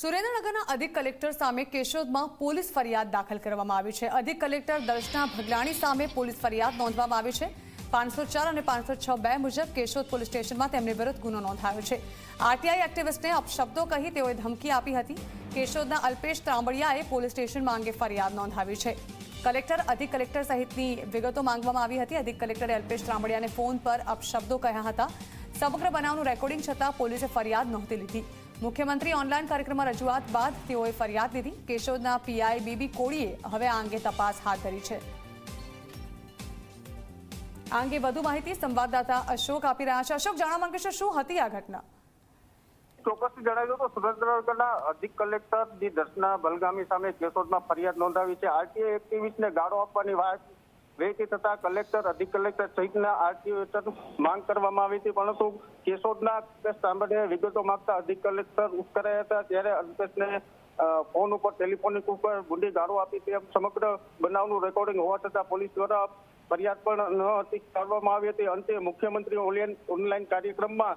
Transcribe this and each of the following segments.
સુરેન્દ્રનગરના અધિક કલેક્ટર સામે કેશોદમાં પોલીસ ફરિયાદ દાખલ કરવામાં આવી છે. અધિક કલેક્ટર દર્શના ભગલાણી સામે પોલીસ ફરિયાદ નોંધવામાં આવી છે. પાંચસો ચાર અને પાંચસો છ બે મુજબ કેશોદ પોલીસ સ્ટેશનમાં તેમની વિરુદ્ધ ગુનો નોંધાયો છે. આરટીઆઈ એક્ટિવિસ્ટને અપશબ્દો કહી તેઓએ ધમકી આપી હતી. કેશોદના અલ્પેશ ત્રાંબડિયાએ પોલીસ સ્ટેશનમાં અંગે ફરિયાદ નોંધાવી છે. કલેક્ટર, અધિક કલેક્ટર સહિતની વિગતો માંગવામાં આવી હતી. અધિક કલેક્ટરે અલ્પેશ ત્રાંબડિયાને ફોન પર અપશબ્દો કહ્યા હતા. સમગ્ર બનાવનું રેકોર્ડિંગ છતાં પોલીસે ફરિયાદ નહોતી લીધી. મુખ્યમંત્રી ઓનલાઈન કાર્યક્રમમાં રજૂઆત બાદ તેઓએ ફરિયાદ લીધી. કેશોદના પીઆઈ બીબી કોળીએ હવે આ અંગે તપાસ હાથ ધરી છે. આ અંગે વધુ માહિતી સંવાદદાતા અશોક આપી રહ્યા છે. અશોક, જાણવા માંગે છે શું હતી આ ઘટના? ચોક્કસથી જણાવ્યું તો સુરેન્દ્રનગરના અધિક કલેક્ટર ડી દર્શના બલગામી સામે કેશોદમાં ફરિયાદ નોંધાવી છે. આરટીઆઈ એક્ટિવિસ્ટને ગાળો આપવાની વાત વહેતી થતા કલેક્ટર અધિક કલેક્ટર સહિતના આરટીઓ માંગ કરવામાં આવી હતી. પરંતુ કેશોદના તાંબડિયાએ વિગતો માંગતા અધિક કલેક્ટર ઉશ્કરાયા હતા. ત્યારે અલ્પેશને ફોન ઉપર ટેલિફોનિક ઉપર બુંદી ગાળો આપી તેમ સમગ્ર બનાવનું રેકોર્ડિંગ હોવા છતાં પોલીસ દ્વારા ફરિયાદ પણ ન હતી કરવામાં આવી હતી. અંતે મુખ્યમંત્રી ઓનલાઈન ઓનલાઈન કાર્યક્રમમાં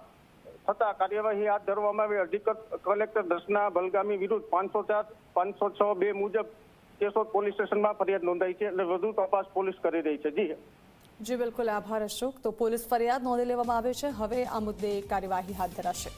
થતા કાર્યવાહી હાથ ધરવામાં આવી. અધિક કલેક્ટર દર્શના બલગામી વિરુદ્ધ પાંચસો ચાર, પાંચસો છ બે મુજબ કેશોદ પોલીસ સ્ટેશનમાં ફરિયાદ નોંધાઈ છે એટલે વધુ તપાસ પોલીસ કરી રહી છે. જી. જી, બિલકુલ. આભાર અશોક. તો પોલીસ ફરિયાદ નોંધી લેવામાં આવે છે. હવે આ મુદ્દે કાર્યવાહી હાથ ધરાશે.